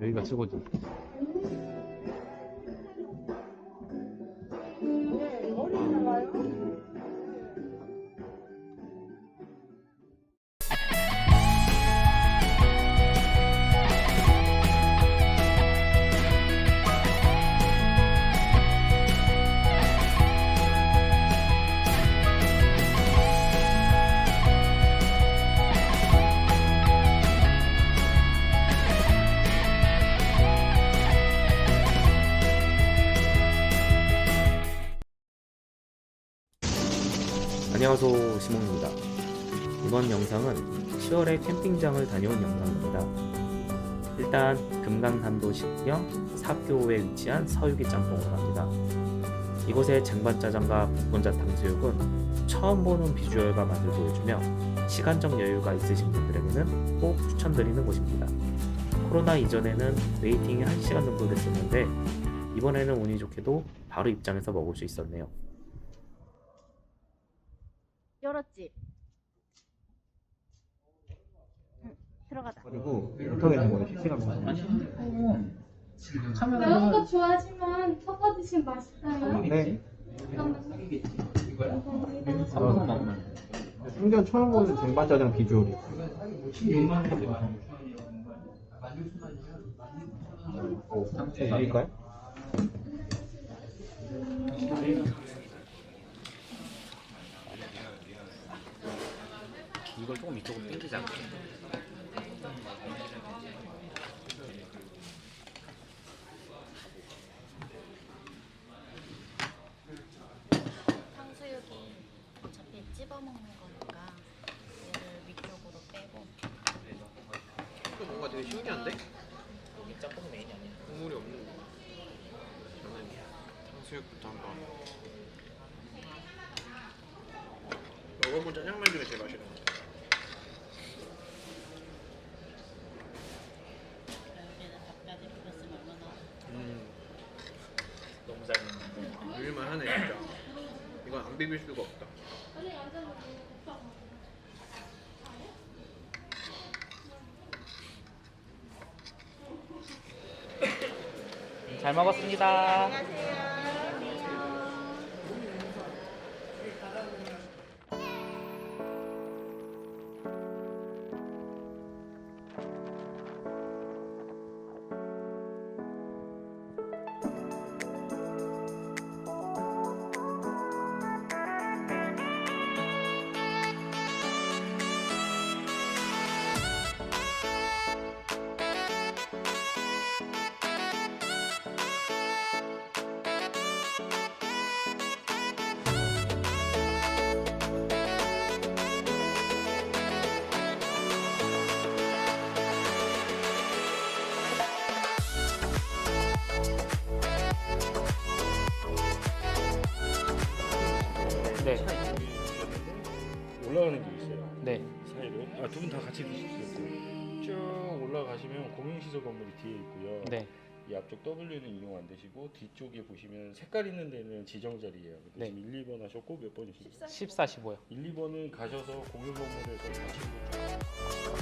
여기가 최고지. 안녕하세요 시몽입니다. 이번 영상은 10월에 캠핑장을 다녀온 영상입니다. 일단 금강산도 식령 사교에 위치한 서유기 짬뽕으로 갑니다. 이곳의 쟁반짜장과 볶음자 탕수육은 처음 보는 비주얼과 맛을 보여주며 시간적 여유가 있으신 분들에게는 꼭 추천드리는 곳입니다. 코로나 이전에는 웨이팅이 1시간 정도 됐었는데 이번에는 운이 좋게도 바로 입장해서 먹을 수 있었네요. 열었지? 응, 들어가자. 그리고 인터넷 뭐 실시간 매운 거 좋아하지만 섞어드시면 맛있어요. 네. 감사합니다. 생전 처음 보는 쟁반짜장 비주얼이. 오, 드릴까요? 이걸 조금 이쪽으로 않게 탕수육이 어차피 찝어 먹는 거니까 얘를 위쪽으로 빼고. 이거 뭔가 되게 신기한데? 여기 짬뽕 메인이 아니야. 국물이 없는 거. 저는 탕수육부터 한번. 먹어본 짜장면 중에 제일 맛있는 거 여기는 닭다리 비볐으면 얼마나 음, 너무 잘 먹는데. 비빌만 하네 진짜 이건 안 비빌 수가 없다 잘 먹었습니다. 네. 올라가는 길이 있어요. 네. 사이로. 아, 두 분 다 같이 드셨고. 쭉 올라가시면 공용시설 건물이 뒤에 있고요. 네. 이 앞쪽 W는 이용 안 되시고 뒤쪽에 보시면 색깔 있는 데는 지정 자리예요. 네. 지금 1, 2번 하셨고 몇 번이시죠? 14, 15요. 1, 2번은 가셔서 공용 건물에서 가시고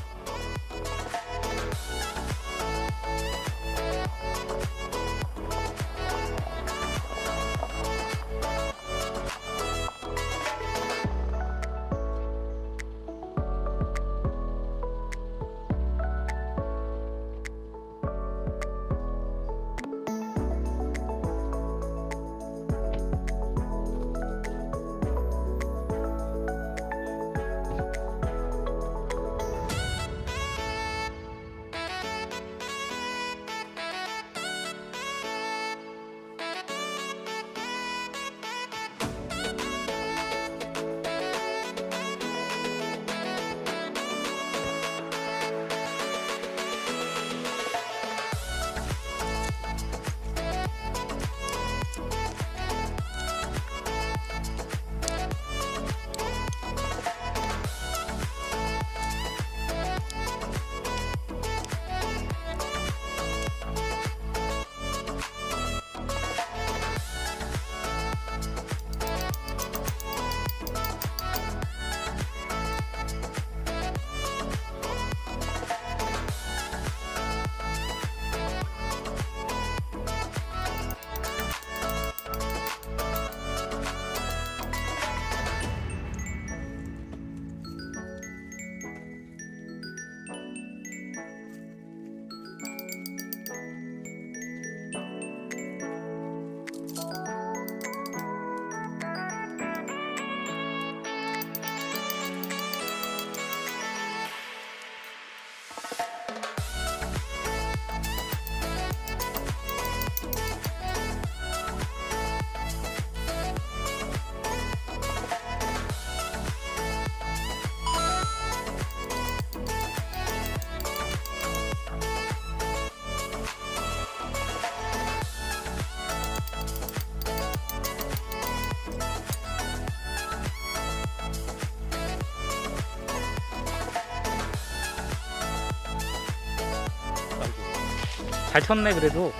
잘 쳤네 그래도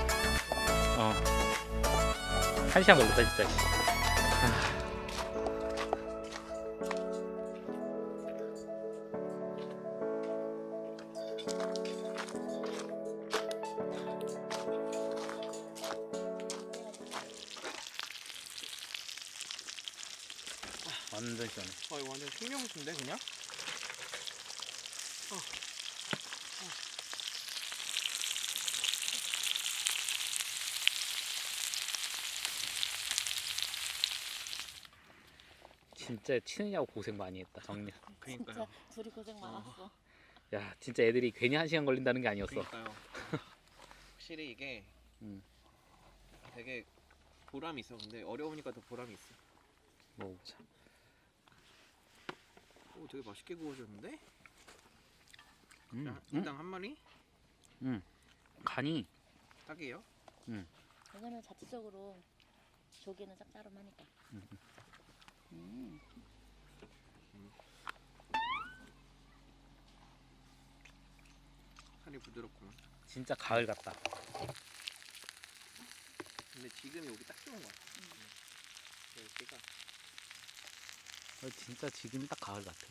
어. 한 시간 걸렸다 진짜 완전 시원해 아 이거 완전 생명수인데 그냥? 진짜 치느냐고 고생 많이 했다 정리 그니까요. 둘이 고생 많았어. 야 진짜 애들이 괜히 한 시간 걸린다는 게 아니었어. 그니까요. 확실히 이게 음. 되게 보람이 있어. 근데 어려우니까 더 보람이 있어. 먹어보자 오 되게 맛있게 구워졌는데? 음, 자, 음, 일단 한 마리? 간이. 딱이에요? 왜냐면 자체적으로 조개는 짭짤하니까. 음. 음. 살이 부드럽구만. 진짜 가을 같다. 근데 지금 여기 딱 좋은 거 같아. 여기가. 어, 진짜 지금이 딱 가을 같아.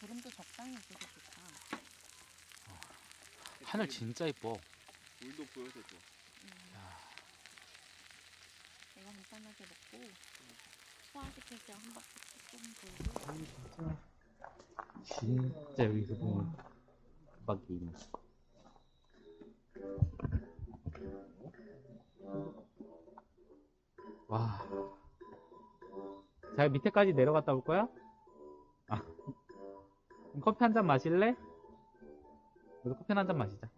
구름도 적당히 있어서 좋다. 하늘 진짜 이뻐. 물도 보여서 좋아. 이거 간단하게 먹고 소화시킬 때한 바퀴 좀 돌고. 진짜 여기서 보면 있네 와. 자, 밑에까지 내려갔다 올 거야? 아. 그럼 커피 한 잔 마실래? 우리 커피 한 잔 마시자.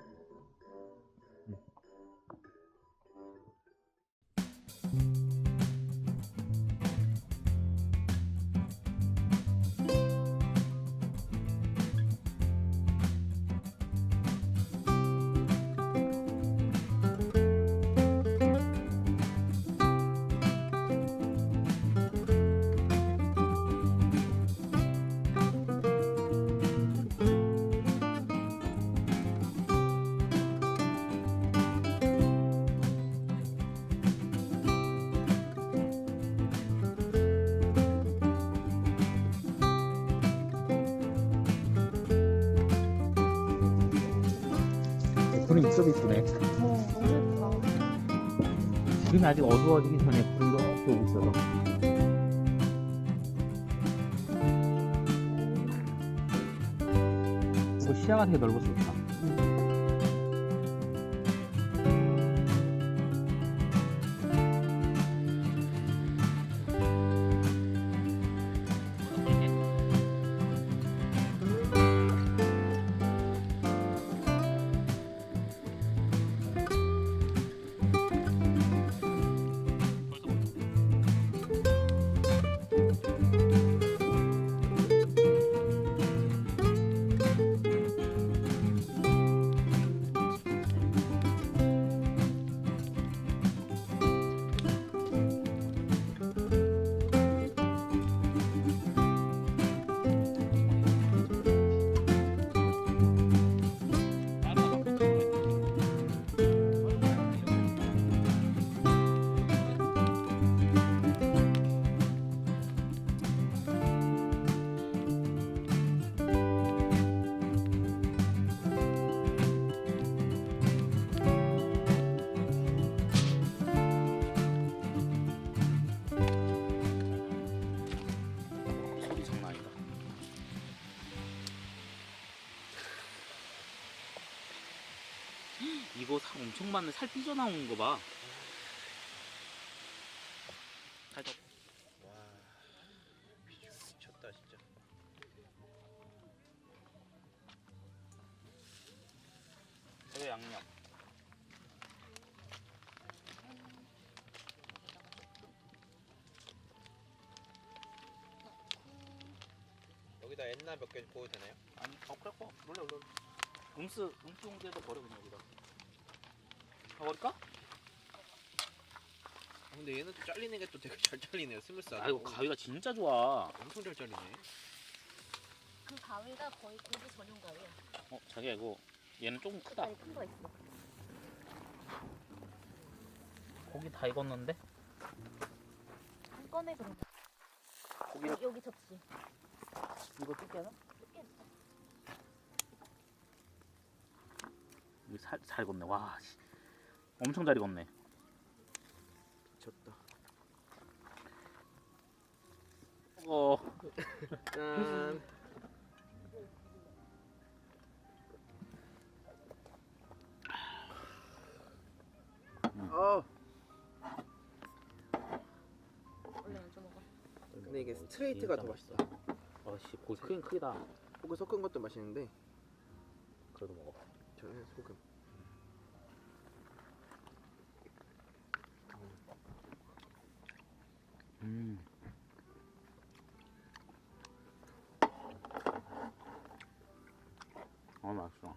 구름 입속에 있네. 어. 지금 아직 어두워지기 전에 구름이 이렇게 오고 있어서. 이거 시야가 되게 넓어서 좋다. 이거 살 엄청 많네. 살 삐져나오는 거 봐. 살짝 와 미쳤다 진짜 새 양념. 여기다 옛날 몇개 보여도 되나요? 아니, 어, 그래, 어, 놀래, 놀래. 음스, 음스 용대에다 버려, 그냥 여기다. 아, 버릴까? 아, 근데 얘는 또 잘리는 게 또 되게 잘 잘리네요 스물살 아, 이거 가위가 진짜 좋아. 엄청 잘 잘리네 그 가위가 거의 고기 전용 가위야. 어, 자기야, 이거, 얘는 조금 크다. 큰거 있어. 고기 다 익었는데? 꺼내 그럼. 고기 여기, 여기 접시. 이거 뜯겨나? 이거 잘, 잘 익었네. 와, 씨. 엄청 잘 익었네. 미쳤다. 어, 짠. 어. 안 먹어. 근데 이게 스트레이트가 더 맛있어. 아, 씨, 고기 크긴 크다. 고기 섞은 것도 맛있는데 그래도 먹어. 저는 소금. 음. 아, 맛있어.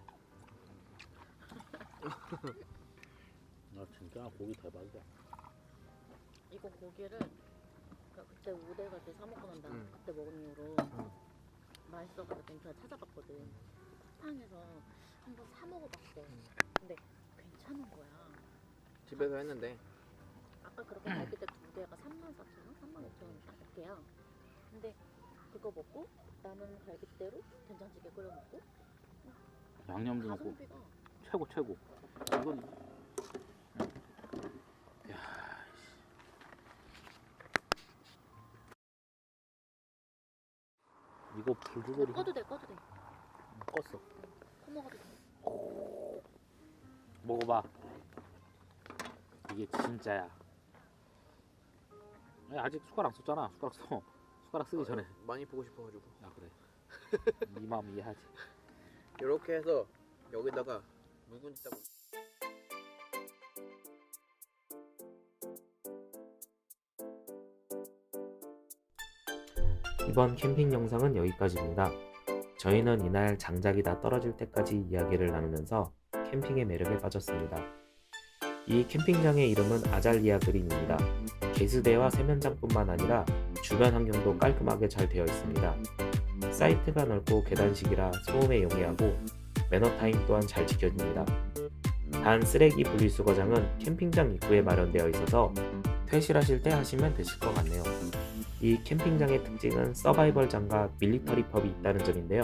아, 진짜 고기 대박이야. 이거 고기를 그- 그때 우대 갈 때 사 먹고 난 다음 응. 그때 먹은 이후로 맛있어가지고 인터넷 찾아봤거든. 쿠팡에서 한번 사 먹어봤어. 근데 괜찮은 거야. 집에서 했는데 아까 그렇게 갈비 때두 개가 34,000원? 35,000원 딱 이렇게야. 근데 그거 먹고 남은 갈비대로 된장찌개 끓여 먹고 양념도 넣고 가성비가 최고 최고. 이건 이거 불조절이 꺼도 돼 꺼도 돼. 껐어. 커 먹어도 돼. 먹어봐. 이게 진짜야. 아직 숟가락 썼잖아. 숟가락 써. 숟가락 쓰기 전에. 많이 보고 싶어가지고 아 그래. 네 마음 이해하지. 이렇게 해서 여기다가 묵은지 따고 이번 캠핑 영상은 여기까지입니다. 저희는 이날 장작이 다 떨어질 때까지 이야기를 나누면서 캠핑의 매력에 빠졌습니다. 이 캠핑장의 이름은 아잘리아 그린입니다. 개수대와 세면장뿐만 아니라 주변 환경도 깔끔하게 잘 되어 있습니다. 사이트가 넓고 계단식이라 소음에 용이하고 매너타임 또한 잘 지켜집니다. 단 쓰레기 분리수거장은 캠핑장 입구에 마련되어 있어서 퇴실하실 때 하시면 되실 것 같네요. 이 캠핑장의 특징은 서바이벌장과 밀리터리 펍이 있다는 점인데요.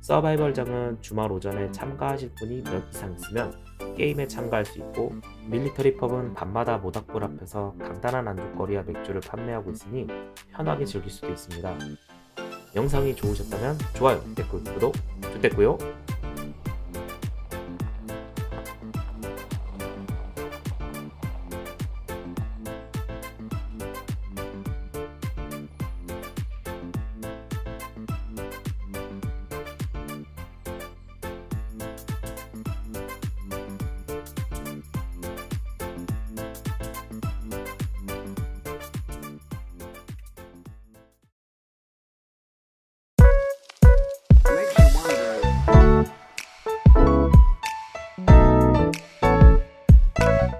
서바이벌장은 주말 오전에 참가하실 분이 몇 이상 있으면 게임에 참가할 수 있고 밀리터리 펍은 밤마다 모닥불 앞에서 간단한 안주거리와 맥주를 판매하고 있으니 편하게 즐길 수도 있습니다. 영상이 좋으셨다면 좋아요, 댓글, 구독 부탁드고요.